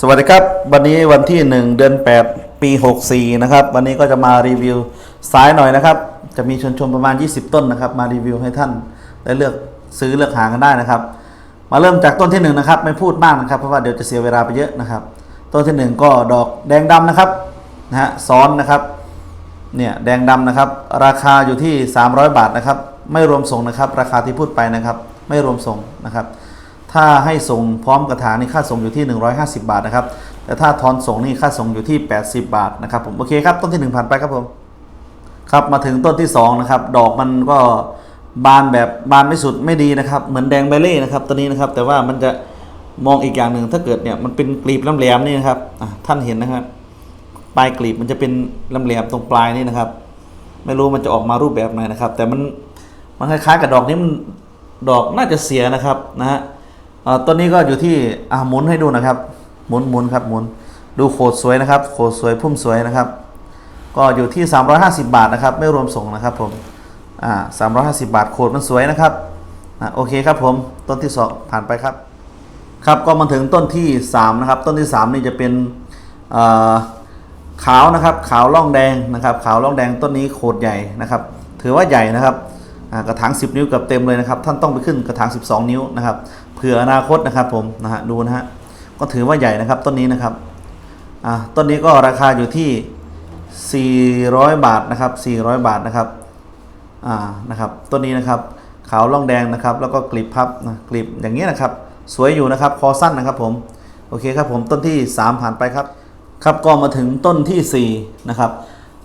สวัสดีครับ วันนี้วันที่ 1 เดือน 8 ปี 64 นะครับ วันนี้ก็จะมารีวิวสายหน่อยนะครับ จะมีชนชมประมาณ 20 ต้นนะครับ มารีวิวให้ท่านได้เลือกซื้อเลือกหากันได้นะครับ มาเริ่มจากต้นที่ 1 นะครับ ไม่พูดมากนะครับ เพราะว่าเดี๋ยวจะเสียเวลาไปเยอะนะครับ ต้นที่ 1 ก็ดอกแดงดำนะครับนะฮะซ้อนนะครับเนี่ยแดงดำนะครับ ราคาอยู่ที่ 300 บาทนะครับ ไม่รวมส่งนะครับ ราคาที่พูดไปนะครับ ไม่รวมส่งนะครับ ถ้าให้ส่งพร้อมกระถางนี่ค่าส่งอยู่ที่ 150 บาทนะครับ แต่ถ้าทอนส่งนี่ค่าส่งอยู่ที่ 80 บาทนะครับผม โอเคครับ ต้นที่ 1 ผ่านไปครับผม ครับ มาถึงต้นที่ 2 นะครับ ดอกมันก็บานแบบบานไม่สุดไม่ดีนะครับ เหมือนแดงใบเล่นะครับตัวนี้นะครับ แต่ว่ามันจะมองอีกอย่างหนึ่งถ้าเกิดเนี่ยมันเป็นกลีบแหลมๆนี่นะครับท่านเห็นนะครับ ปลายกลีบมันจะเป็นแหลมๆตรงปลายนี่นะครับ ไม่รู้มันจะออกมารูปแบบไหนนะครับ แต่มันมันคล้ายๆกับดอกนี้มันดอกน่าจะเสียนะครับนะฮะ ต้นนี้ก็อยู่ที่อ่าหมุนให้ดูนะครับ หมุนหมุนครับหมุนดูโขดสวยนะครับ โขดสวยพุ่มสวยนะครับ ก็อยู่ที่ 350 บาทนะครับ ไม่รวมส่งนะครับผมอ่า350บาทโขดมันสวยนะครับอะโอเคครับผมต้นที่สองผ่านไปครับ ครับก็มาถึงต้นที่3นะครับต้นที่ 3 นี่จะเป็นอ่อขาวนะครับขาวล่องแดงนะครับ ขาวล่องแดงต้นนี้โคตรใหญ่นะครับ ถือว่าใหญ่นะครับกระถาง 10 นิ้วเกับเต็มเลยนะครับ ท่านต้องไปขึ้นกระถาง 12 นิ้วนะครับ เผื่ออนาคตนะครับผมนะฮะดูนะฮะก็ถือว่าใหญ่นะครับต้นนี้นะครับอ่าต้นนี้ก็ราคาอยู่ที่ 400 บาทนะครับ 400 บาทนะครับอ่านะครับต้นนี้นะครับขาวล่องแดงนะครับ แล้วก็กลีบพับนะกลีบอย่างนี้ยนะครับ สวยอยู่นะครับคอสั้นนะครับผมโอเคครับผมต้นที่ 3 ผ่านไปครับครับก็มาถึงต้นทีสี่4นะครับ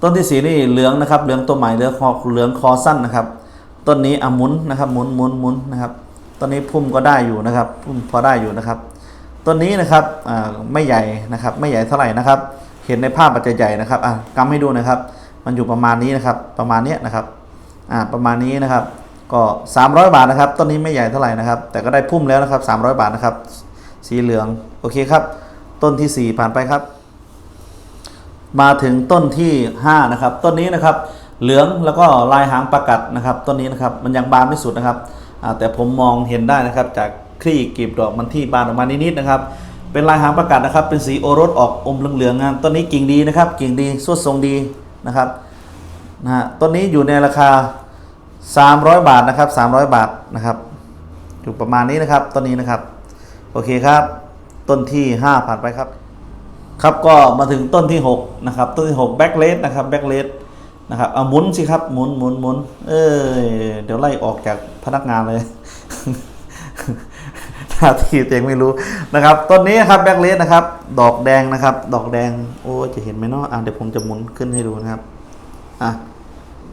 ต้นที่ 4 นี่เหลืองนะครับเหลืองตัวใหม่เหลืองคอเหลืองคอสั้นนะครับ ต้นนี้อะหมุนนะครับหมุนหมุนหมุนนะครับ ต้นนี้พุ่มก็ได้อยู่นะครับ พุ่มพอได้อยู่นะครับ ต้นนี้นะครับไม่ใหญ่นะครับ ไม่ใหญ่เท่าไหร่นะครับ เห็นในภาพอาจจะใหญ่นะครับอะกำให้ดูนะครับ มันอยู่ประมาณนี้นะครับ ประมาณเนี้ยนะครับอ่าประมาณนี้นะครับ ก็ 300 บาทนะครับ ต้นนี้ไม่ใหญ่เท่าไหร่นะครับ แต่ก็ได้พุ่มแล้วนะครับ 300 บาทนะครับ สีเหลืองโอเคครับ ต้นที่ 4 ผ่านไปครับ มาถึงต้นที่ 5 นะครับ ต้นนี้นะครับ เหลืองแล้วก็ลายหางประกัดนะครับ ต้นนี้นะครับ มันยังบานไม่สุดนะครับ แต่ผมมองเห็นได้นะครับจากคลี่กลีบดอกมันที่บานออกมานิดๆนะครับ เป็นลายหางประกัดนะครับ เป็นสีโอรสออกอมเหลืองๆงานต้นนี้กิ่งดีนะครับ กิ่งดีสวดทรงดีนะครับนะฮะต้นนี้อยู่ในราคา 300 บาทนะครับ 300 บาทนะครับ อยู่ประมาณนี้นะครับต้นนี้นะครับ โอเคครับ ต้นที่ 5 ผ่านไปครับ ครับก็มาถึงต้นที่ 6 นะครับ ต้นที่ 6 แบ็กเลสนะครับแบ็กเลส นะครับเอาหมุนสิครับหมุนหมุนหมุนเอ้ยเดี๋ยวไล่ออกจากพนักงานเลยหน้าทีตัวเองไม่รู้นะครับต้นนี้ครับแบ็กเลสนะครับ ดอกแดงนะครับ ดอกแดงโอ้จะเห็นไหมเนาะอะเดี๋ยวผมจะหมุนขึ้นให้ดูนะครับอะ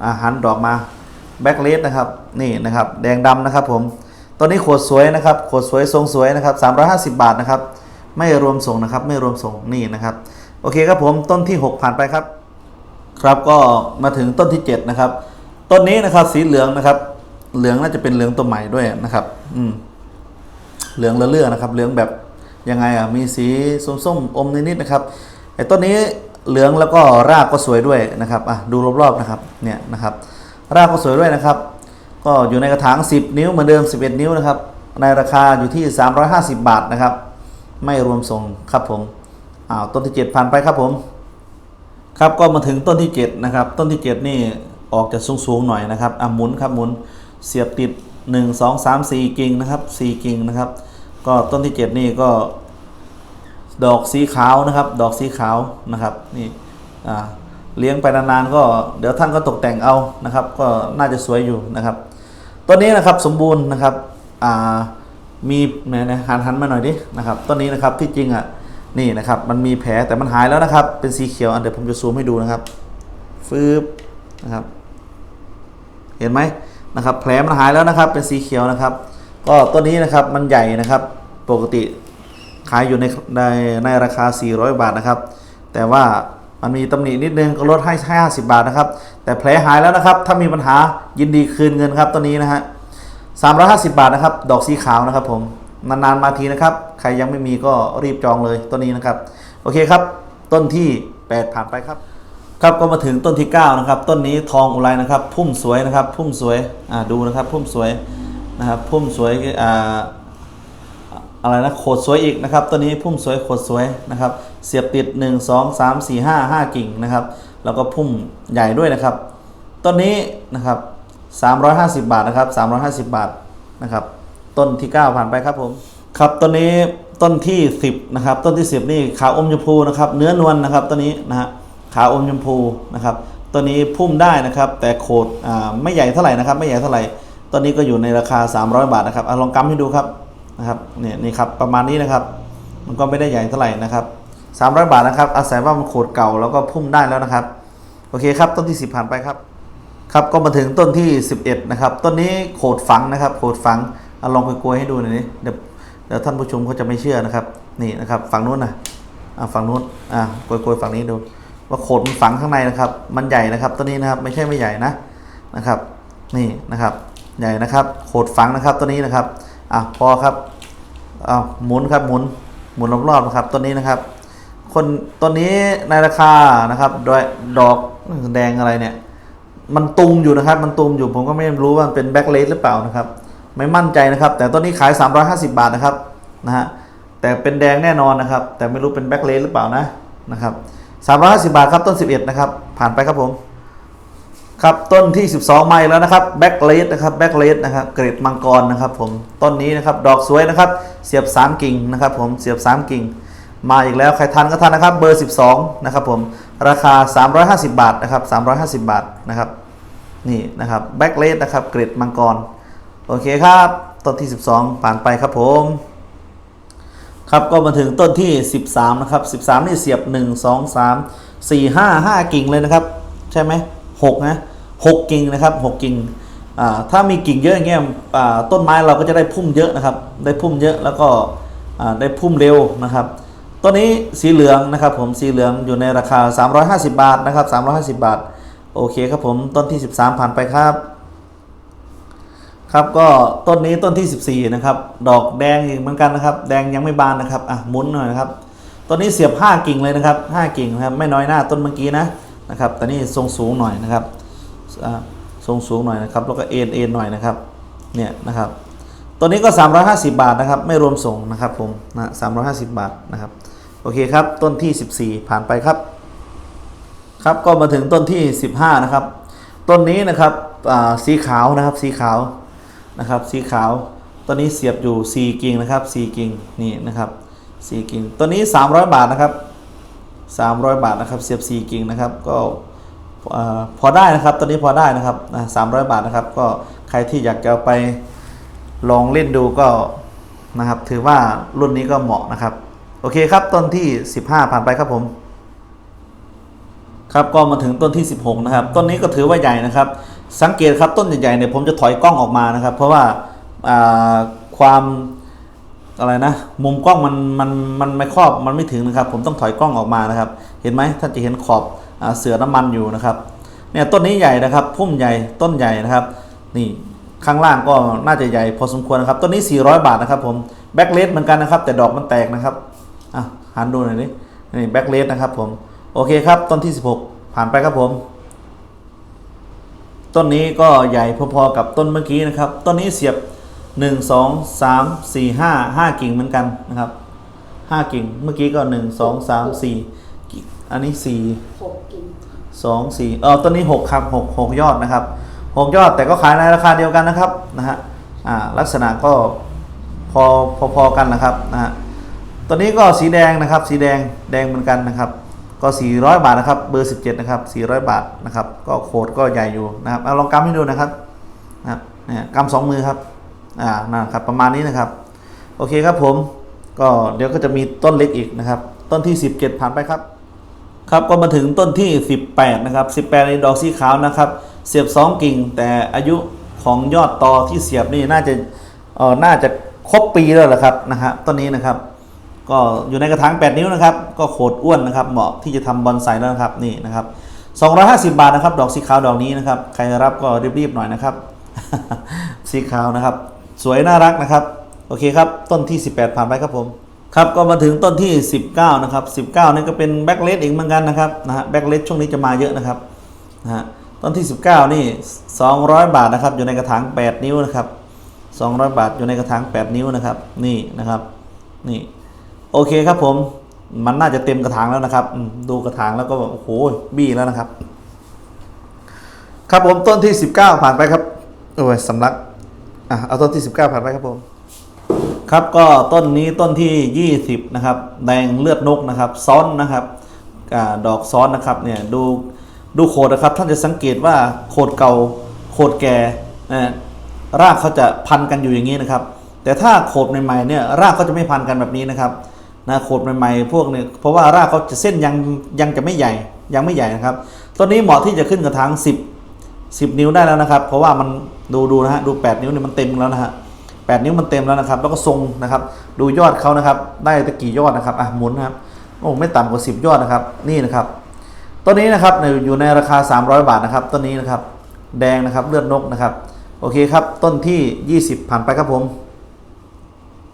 อาหันดอกมาแบ็กเลสนะครับนี่นะครับ แดงดำนะครับ ผมตัวนี้ขวดสวยนะครับ ขวดสวยทรงสวยนะครับ 350 บาทนะครับ ไม่รวมส่งนะครับ ไม่รวมส่งนี่นะครับ โอเคครับผมต้นที่ 6 ผ่านไปครับ ครับก็มาถึงต้นที่7นะครับต้นนี้นะครับสีเหลืองนะครับ เหลืองน่าจะเป็นเหลืองตัวใหม่ด้วยนะครับ อืมเหลืองเลือๆนะครับ เหลืองแบบยังไงอะมีสีส้มๆอมนิดๆนะครับไอ้ต้นนี้เหลืองแล้วก็รากก็สวยด้วยนะครับอะดูรอบๆนะครับเนี่ยนะครับ รากก็สวยด้วยนะครับ ก็อยู่ในกระถาง 10 นิ้วเหมือนเดิม 11 นิ้วนะครับ ในราคาอยู่ที่ 350 บาทนะครับ ไม่รวมส่งครับผมอ้าวต้นที่ 7 ผ่านไปครับผม ครับก็มาถึงต้นที่7นะครับต้นที่ 7 นี่ออกจะสูงๆหน่อยนะครับอะหมุนครับหมุนเสียบติด 1 2 3 4 กิ่งนะครับ4กิ่งนะครับ ก็ต้นที่ 7 นี่ก็ ดอกสีขาวนะครับ ดอกสีขาวนะครับนี่อ่าเลี้ยงไปนานๆก็เดี๋ยวท่านก็ตกแต่งเอานะครับ ก็น่าจะสวยอยู่นะครับต้นนี้นะครับสมบูรณ์นะครับอ่ามีไหนนะหันหันมาหน่อยดินะครับต้นนี้นะครับที่จริงอะ นี่นะครับ มันมีแผลแต่มันหายแล้วนะครับ เป็นสีเขียวอันเดี๋ยวผมจะซูมให้ดูนะครับฟืบนะครับ เห็นไหมนะครับ แผลมันหายแล้วนะครับ เป็นสีเขียวนะครับ ก็ต้นนี้นะครับมันใหญ่นะครับ ปกติขายอยู่ในในในราคา 400 บาทนะครับ แต่ว่ามันมีตำหนินิดนึงก็ลดให้ 50 บาทนะครับ แต่แผลหายแล้วนะครับ ถ้ามีปัญหายินดีคืนเงินครับต้นนี้นะฮะ350 บาทนะครับ ดอกสีขาวนะครับผม นานๆมาทีนะครับ ใครยังไม่มีก็รีบจองเลยต้นนี้นะครับ โอเคครับ ต้นที่ 8 ผ่านไปครับ ครับก็มาถึงต้นที่ 9 นะครับ ต้นนี้ทองอุไรนะครับ พุ่มสวยนะครับ พุ่มสวยอ่าดูนะครับ พุ่มสวยนะครับ พุ่มสวยอ่าอะไรนะโขดสวยอีกนะครับตัวนี้พุ่มสวยโขดสวยนะครับ เสียบติด 1 2 3 4 5 5 กิ่งนะครับ แล้วก็พุ่มใหญ่ด้วยนะครับต้นนี้นะครับ350 บาทนะครับ350 บาทนะครับ ต้นที่ 9 ผ่านไปครับผม ครับต้นนี้ต้นที่ 10นะครับต้นที่ 10 นี่ขาวอมชมพูนะครับ เนื้อนวลนะครับต้นนี้นะฮะขาวอมชมพูนะครับต้นนี้พุ่มได้นะครับ แต่โขดไม่ใหญ่เท่าไหร่นะครับ ไม่ใหญ่เท่าไหร่ต้นนี้ก็อยู่ในราคา 300 บาทนะครับเอาลองกำให้ดูครับนะครับเนี่ยนี่ครับประมาณนี้นะครับ มันก็ไม่ได้ใหญ่เท่าไหร่นะครับ 300 บาทนะครับ อาศัยว่ามันโขดเก่าแล้วก็พุ่มได้แล้วนะครับโอเคครับต้นที่ 10 ผ่านไปครับครับก็มาถึงต้นที่ 11นะครับต้นนี้โขดฝังนะครับโขดฝัง เอาลองไปกลวยให้ดูหน่อยนี้เดี๋ยวเดี๋ยวท่านผู้ชมเขาจะไม่เชื่อนะครับ นี่นะครับ ฝั่งนู้นนะอ่าฝั่งนู้นอ่ากลวยกลวยฝั่งนี้ดู ว่าโขดมันฝังข้างในนะครับ มันใหญ่นะครับต้นนี้นะครับไม่ใช่ไม่ใหญ่นะนะครับ นี่นะครับ ใหญ่นะครับ โขดฝังนะครับต้นนี้นะครับอะพอครับอ่าหมุนครับหมุนหมุนรอบๆนะครับต้นนี้นะครับ คนต้นนี้ในราคานะครับโดยดอกแดงอะไรเนี่ย มันตุงอยู่นะครับ มันตุงอยู่ผมก็ไม่รู้ว่ามันเป็นแบ็กเลสหรือเปล่านะครับ ไม่มั่นใจนะครับ แต่ต้นนี้ขาย 350 บาทนะครับนะฮะแต่เป็นแดงแน่นอนนะครับ แต่ไม่รู้เป็นแบ็กเลสหรือเปล่านะนะครับ350 บาทครับต้น 11 นะครับ ผ่านไปครับผมครับต้นที่ 12 ไมล์แล้วนะครับแบ็กเลสนะครับแบ็กเลสนะครับเกรดมังกรนะครับผมต้นนี้นะครับดอกสวยนะครับเสียบ 3 กิ่งนะครับผมเสียบ 3 กิ่ง มาอีกแล้วใครทันก็ทันนะครับเบอร์ 12 นะครับผมราคา 350 บาทนะครับ350 บาทนะครับนี่นะครับแบ็กเลสนะครับเกรดมังกร โอเคครับ ต้นที่ 12 ผ่านไปครับผม ครับก็มาถึงต้นที่ 13 นะครับ 13 นี่เสียบ 1 2 3 4 5 5 กิ่งเลยนะครับ ใช่ไหม6นะ6กิ่งนะครับ6กิ่งถ้ามีกิ่งเยอะอย่างเงี้ยต้นไม้เราก็จะได้พุ่มเยอะนะครับ ได้พุ่มเยอะแล้วก็ได้พุ่มเร็วนะครับต้นนี้สีเหลืองนะครับผมสีเหลืองอยู่ในราคา 350 บาทนะครับ350 บาท โอเคครับผมต้นที่ 13 ผ่านไปครับ ครับก็ต้นนี้ต้นที่ 14 นะครับ ดอกแดงอีกเหมือนกันนะครับ แดงยังไม่บานนะครับอะหมุนหน่อยนะครับต้นนี้เสียบ 5 กิ่งเลยนะครับ 5 กิ่งนะครับไม่น้อยหน้าต้นเมื่อกี้นะนะครับแต่นี่ทรงสูงหน่อยนะครับอ่าทรงสูงหน่อยนะครับแล้วก็เอ็นเอ็นหน่อยนะครับเนี่ยนะครับตัวนี้ก็ 350 บาทนะครับไม่รวมส่งนะครับผมนะ350 บาทนะครับโอเคครับต้นที่ 14 ผ่านไปครับ ครับก็มาถึงต้นที่ 15 นะครับ ต้นนี้นะครับอ่าสีขาวนะครับสีขาว นะครับ สีขาวต้นนี้เสียบอยู่ 4 กิ่งนะครับ 4 กิ่งนี่นะครับ 4 กิ่งต้นนี้ 300 บาทนะครับ 300 บาทนะครับ เสียบ 4 กิ่งนะครับ ก็พอได้นะครับตอนนี้พอได้นะครับนะ300บาทนะครับ ก็ใครที่อยากจะเอาไปลองเล่นดูก็นะครับ ถือว่ารุ่นนี้ก็เหมาะนะครับ โอเคครับต้นที่ 15 ผ่านไปครับผม ครับก็มาถึงต้นที่ 16 นะครับ ต้นนี้ก็ถือว่าใหญ่นะครับ สังเกตครับต้นใหญ่ๆเนี่ยผมจะถอยกล้องออกมานะครับ เพราะว่าความอะไรนะมุมกล้องมันมันมันไม่ครอบมันไม่ถึงนะครับ ผมต้องถอยกล้องออกมานะครับ เห็นไหมท่านจะเห็นขอบอเสือน้ำมันอยู่นะครับเนี่ยต้นนี้ใหญ่นะครับ พุ่มใหญ่ต้นใหญ่นะครับ นี่ข้างล่างก็น่าจะใหญ่พอสมควรนะครับต้นนี้ 400 บาทนะครับ ผมแบ็กเลสเหมือนกันนะครับ แต่ดอกมันแตกนะครับอะหันดูหน่อยดินี่แบ็กเลสนะครับ ผมโอเคครับต้นที่ 16 ผ่านไปครับผม ต้นนี้ก็ใหญ่พอๆกับต้นเมื่อกี้นะครับ ต้นนี้เสียบ 1 2 3 4 5 5 กิ่งเหมือนกันนะครับ 5 กิ่ง เมื่อกี้ก็ 1 2 3 4กิ่งอันนี้ 4 หกกิน2 4เออต้นนี้ 6 ครับ 6 6 ยอดนะครับ 6 ยอดแต่ก็ขายในราคาเดียวกันนะครับนะฮะอ่าลักษณะก็พอพอๆกันนะครับนะฮะตัวนี้ก็สีแดงนะครับ สีแดงแดงเหมือนกันนะครับ ก็ 400 บาทนะครับ เบอร์ 17 นะครับ 400 บาทนะครับ ก็โคดก็ใหญ่อยู่นะครับเอาลองกำให้ดูนะครับนะครับเนี่ยกำสองมือครับอ่านะครับประมาณนี้นะครับ โอเคครับผมก็เดี๋ยวก็จะมีต้นเล็กอีกนะครับ ต้นที่ 17 ผ่านไปครับ ครับก็มาถึงต้นที่ 18 นะครับ 18 ในดอกสีขาวนะครับ เสียบ 2 กิ่ง แต่อายุของยอดตอที่เสียบนี่น่าจะเออน่าจะครบปีแล้วแหละครับนะฮะต้นนี้นะครับ ก็อยู่ในกระถาง 8 นิ้วนะครับ ก็โขดอ้วนนะครับ เหมาะที่จะทำบอนไซแล้วนะครับ นี่นะครับ250 บาทนะครับ ดอกสีขาวดอกนี้นะครับ ใครรับก็รีบๆหน่อยนะครับ สีขาวนะครับ สวยน่ารักนะครับ โอเคครับ ต้นที่ 18 ผ่านไปครับผม ครับ ก็มาถึงต้นที่ 19 นะครับ 19นี่ก็เป็นแบ็กเลสอีกเหมือนกันนะครับ นะฮะ แบ็กเลสช่วงนี้จะมาเยอะนะครับ นะฮะ ต้นที่ 19 นี่ 200 บาทนะครับ อยู่ในกระถาง 8 นิ้วนะครับ 200 บาท อยู่ในกระถาง 8 นิ้วนะครับ นี่นะครับ นี่ โอเคครับผม มันน่าจะเต็มกระถางแล้วนะครับ ดูกระถางแล้วก็โอ้โหบี้แล้วนะครับ ครับผมต้นที่ 19 ผ่านไปครับโอ้ยสำลักอะเอาต้นที่ 19 ผ่านไปครับผม ครับก็ต้นนี้ต้นที่ 20 นะครับ แดงเลือดนกนะครับซ้อนนะครับอดอกซ้อนนะครับเนี่ยดูดูโขดนะครับ ท่านจะสังเกตว่าโขดเก่าโขดแก่รากเขาจะพันกันอยู่อย่างนี้นะครับ แต่ถ้าโขดใหม่ๆเนี่ยรากเขาจะไม่พันกันแบบนี้นะครับ นะโขดใหม่ๆพวกเนี่ยเพราะว่ารากเขาจะเส้นยังยังจะไม่ใหญ่ยังไม่ใหญ่นะครับต้นนี้เหมาะที่จะขึ้นกระถาง10 10 นิ้วได้แล้วนะครับ เพราะว่ามันดูดูนะฮะดู8นิ้วเนี่ยมันเต็มแล้วนะฮะ8นิ้วมันเต็มแล้วนะครับ แล้วก็ทรงนะครับ ดูยอดเขานะครับ ได้ตะกี่ยอดนะครับอะหมุนนะครับโอ้ไม่ต่ำกว่า 10 ยอดนะครับ นี่นะครับต้นนี้นะครับอยู่ในราคา 300 บาทนะครับต้นนี้นะครับ แดงนะครับเลือดนกนะครับ โอเคครับ ต้นที่ 20 ผ่านไปครับผม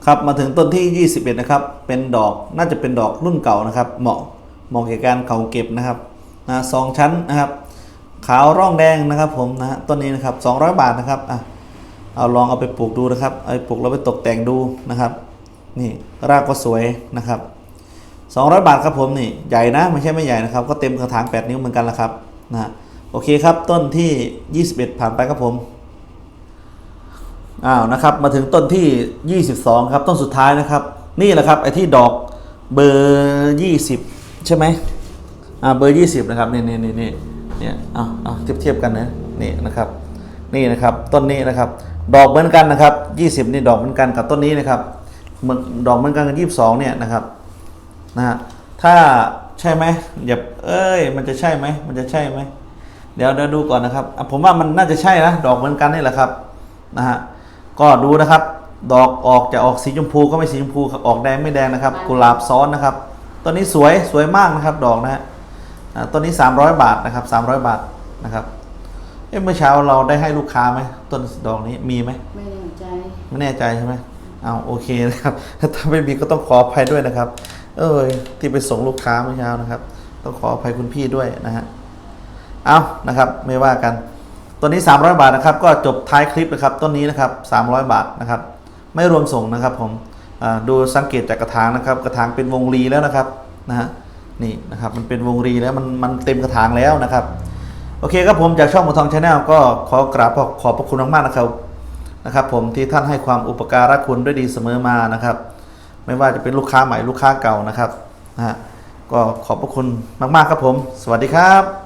ครับมาถึงต้นที่ 21 นะครับ เป็นดอกน่าจะเป็นดอกรุ่นเก่านะครับ เหมาะเหมาะแก่การเขาเก็บนะครับนะสองชั้นนะครับ ขาวร่องแดงนะครับผมนะต้นนี้นะครับ 200 บาทนะครับอะเอาลองเอาไปปลูกดูนะครับเอาไปปลูกแล้วไปตกแต่งดูนะครับ นี่รากก็สวยนะครับ 200 บาทครับผมนี่ใหญ่นะไม่ใช่ไม่ใหญ่นะครับ ก็เต็มกระถาง 8 นิ้วเหมือนกันละครับนะโอเคครับต้นที่ 21 ผ่านไปครับผม อ้าวนะครับมาถึงต้นที่ 22 ครับ ต้นสุดท้ายนะครับ นี่แหละครับไอ้ที่ดอกเบอร์ 20 ใช่ไหมอ่าเบอร์ 20 นะครับนี่นี่นี่นี่เนี่ยเอาเอาเทียบเทียบกันนะนี่นะครับนี่นะครับต้นนี้นะครับ ดอกเหมือนกันนะครับ 20 นี่ดอกเหมือนกันกับต้นนี้นะครับเหมือนดอกเหมือนกันกับ22 เนี่ยนะครับนะฮะถ้าใช่ไหมอย่าเอ้ยมันจะใช่ไหมมันจะใช่ไหมเดี๋ยวเดี๋ยวดูก่อนนะครับผมว่ามันน่าจะใช่นะดอกเหมือนกันนี่แหละครับนะฮะ ก็ดูนะครับ ดอกออกจะออกสีชมพูก็ไม่สีชมพูครับออกแดงไม่แดงนะครับ กุหลาบซ้อนนะครับต้นนี้สวยสวยมากนะครับ ดอกนะฮะอ่าต้นนี้ 300 บาทนะครับ 300 บาทนะครับเอ๊ะเมื่อเช้าเราได้ให้ลูกค้าไหมต้นดอกนี้มีไหมไม่แน่ใจไม่แน่ใจใช่ไหมเอาโอเคนะครับ ถ้าไม่มีก็ต้องขออภัยด้วยนะครับ เอ้ยที่ไปส่งลูกค้าเมื่อเช้านะครับ ต้องขออภัยคุณพี่ด้วยนะฮะเอานะครับ ไม่ว่ากัน ตัวนี้ 300 บาทนะครับ ก็จบท้ายคลิปนะครับ ต้นนี้นะครับ 300 บาทนะครับ ไม่รวมส่งนะครับผมอ่าดูสังเกตจากกระถางนะครับ กระถางเป็นวงรีแล้วนะครับนะฮะนี่นะครับมันเป็นวงรีแล้วมันมันเต็มกระถางแล้วนะครับ โอเคครับผมจากช่องหมูทองชาแนลก็ขอกราบขอขอบพระคุณมากๆนะครับนะครับ ผมที่ท่านให้ความอุปการะคุณด้วยดีเสมอมานะครับ ไม่ว่าจะเป็นลูกค้าใหม่ลูกค้าเก่านะครับนะฮะก็ขอบพระคุณมากๆครับผม สวัสดีครับ